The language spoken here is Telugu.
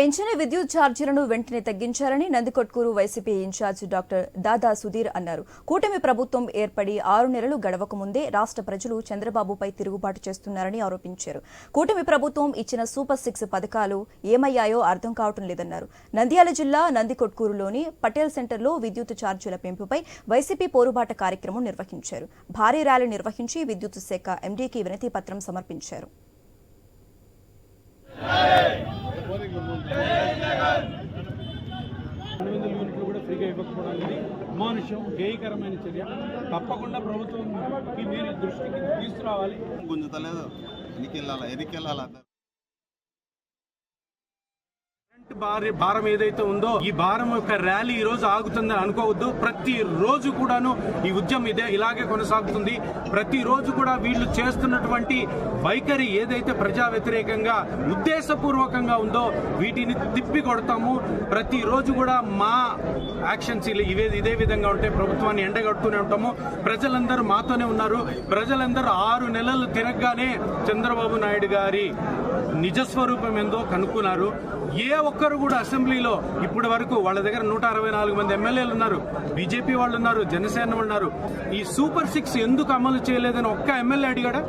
పెంచిన విద్యుత్ ఛార్జీలను వెంటనే తగ్గించాలని Nandikotkur YCP in-charge doctor Dada Sudhir అన్నారు. కూటమి ప్రభుత్వం ఏర్పడి ఆరు నెలలు గడవక ముందే రాష్ట్ర ప్రజలు చంద్రబాబుపై తిరుగుబాటు చేస్తున్నారని ఆరోపించారు. కూటమి ప్రభుత్వం ఇచ్చిన సూపర్ సిక్స్ పథకాలు ఏమయ్యాయో అర్థం కావటం లేదన్నారు. నంద్యాల జిల్లా నందికొట్కూరులోని పటేల్ సెంటర్లో విద్యుత్ ఛార్జీల పెంపుపై వైసీపీ పోరుబాట కార్యక్రమం నిర్వహించారు. భారీ ర్యాలీ నిర్వహించి విద్యుత్ శాఖ ఎండీకి వినతి పత్రం సమర్పించారు. ఫ్రీగా ఇవ్వకపోవడం అనేది అమానుషం గేయకరమైన చర్య. తప్పకుండా ప్రభుత్వంకి మీరు దృష్టికి తీసుకురావాలి. గుంజుతలేదు. ఎన్నికెళ్ళాలా? ఎన్నికెళ్ళాలా? భారం ఏదైతే ఉందో ఈ భారం యొక్క ర్యాలీ ఈ రోజు ఆగుతుందని అనుకోవద్దు. ప్రతి రోజు కూడాను ఈ ఉద్యమం ఇదే ఇలాగే కొనసాగుతుంది. ప్రతి రోజు కూడా వీళ్ళు చేస్తున్నటువంటి వైఖరి ఏదైతే ప్రజా వ్యతిరేకంగా ఉద్దేశపూర్వకంగా ఉందో వీటిని తిప్పి కొడతాము. ప్రతి రోజు కూడా మా యాక్షన్స్ ఇవే ఇదే విధంగా ఉంటే ప్రభుత్వాన్ని ఎండగడుతూనే ఉంటాము. ప్రజలందరూ మాతోనే ఉన్నారు. ప్రజలందరూ ఆరు నెలలు తిరగగానే చంద్రబాబు నాయుడు గారి నిజస్వరూపం ఏందో కనుక్కున్నారు. ఏ ఒక్కరు కూడా అసెంబ్లీలో ఇప్పటి వరకు వాళ్ళ దగ్గర నూట అరవై నాలుగు మంది ఎమ్మెల్యేలు ఉన్నారు బీజేపీ వాళ్ళు ఉన్నారు జనసేన వాళ్ళు ఉన్నారు. ఈ సూపర్ సిక్స్ ఎందుకు అమలు చేయలేదని ఒక్క ఎమ్మెల్యే అడిగాడా?